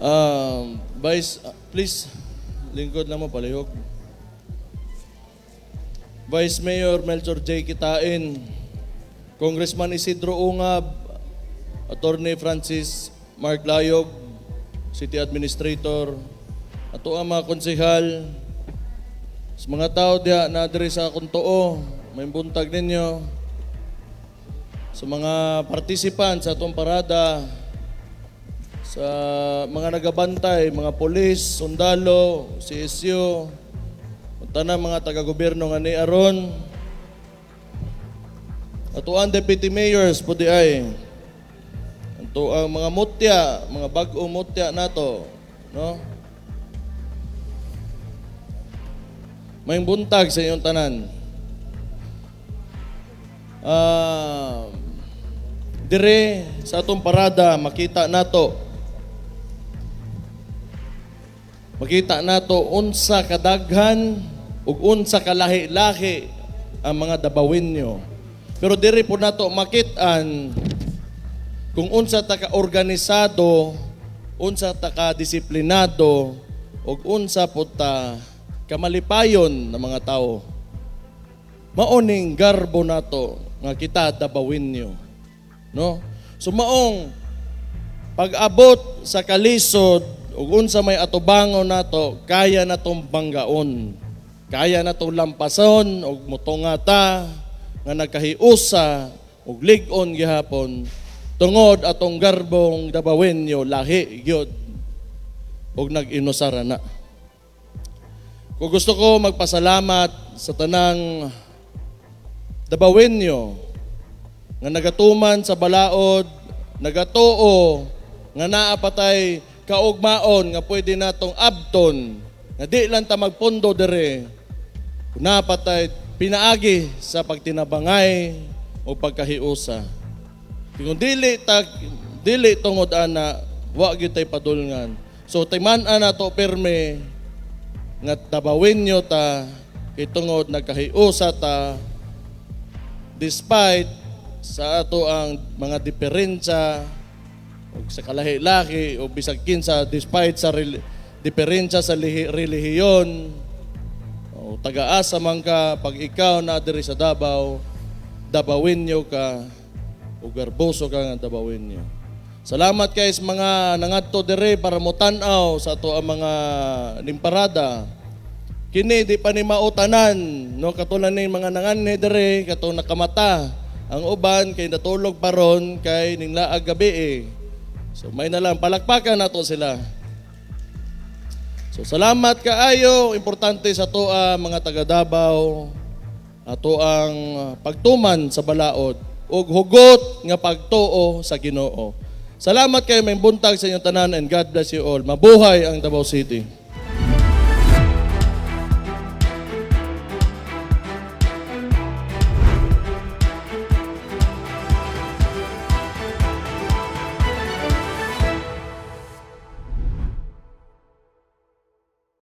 Um, Vice, please, lingkod lang mo, palihog. Vice Mayor Melchor J. Kitain, Congressman Isidro Ungab, Attorney Francis Mark Layog, City Administrator, ato ang mga konsehal, sa mga tao diya na diri sa akong tuo, may buntag ninyo, sa mga participants sa atong parada, sa mga nagabantay, mga polis, sundalo, CSU, tanang mga taga-gobyerno nga ni aron ato ang deputy mayors pudi ay ato ang mga mutya, mga bag-o mutya nato, no? May buntag sa inyong tanan. Ah, dire sa atong parada makita nato Makita nato unsa kadaghan ug unsa kalahi-lahi ang mga dabawin nyo. Pero diri po nato makitaan kung unsa ta ka organisado, unsa ta ka disiplinado, ug unsa po ta kamalipayon ng mga tao. Maoning garbo nato nga kita dabawin nyo. No? So maong pag-abot sa kalisod ug unsa may atubangon nato kaya natong banggaon. Kaya natong lampason ug mutungata nga nagkahiusa ug lig-on gihapon tungod atong garbong dabawenyo lahi gyud. Ug nag-inusara na. Kung gusto ko magpasalamat sa tanang dabawenyo nga nagatuman sa balaod nagatuo nga naapatay kaugmaon nga pwede natong abton nga di lang ta magpondo dire napatay pinaagi sa pagtinabangay o pagkahiusa. Kung dili ta dili tungod ana wa gyud tay padulngan so timan-an nato perme nga tabawin nyo ta kay tungod nagkahiusa ta despite sa ato ang mga diferensya o sa kalahi-lahi o bisag kinsa despite sa rel- diferensya sa lihi- relihiyon o taga-asa man ka pag ikaw na diri sa Davao dabawin nyo ka o garboso ka nga dabawin nyo Salamat kay sa mga nangadto dire para mo tan-aw sa ato ang mga nimparada kini di pa ni mautanan no? Katulad ni mga nanganhi dire kato nakamata ang uban kay natulog pa ron kay ning laag gabi eh. So may na lang palakpakan nato sila. So salamat kaayo importante sa to mga taga Davao ato ang pagtuman sa balaod ug hugot nga pagtuo sa Ginoo. Salamat kayo may buntag sa inyong tanan and God bless you all. Mabuhay ang Davao City.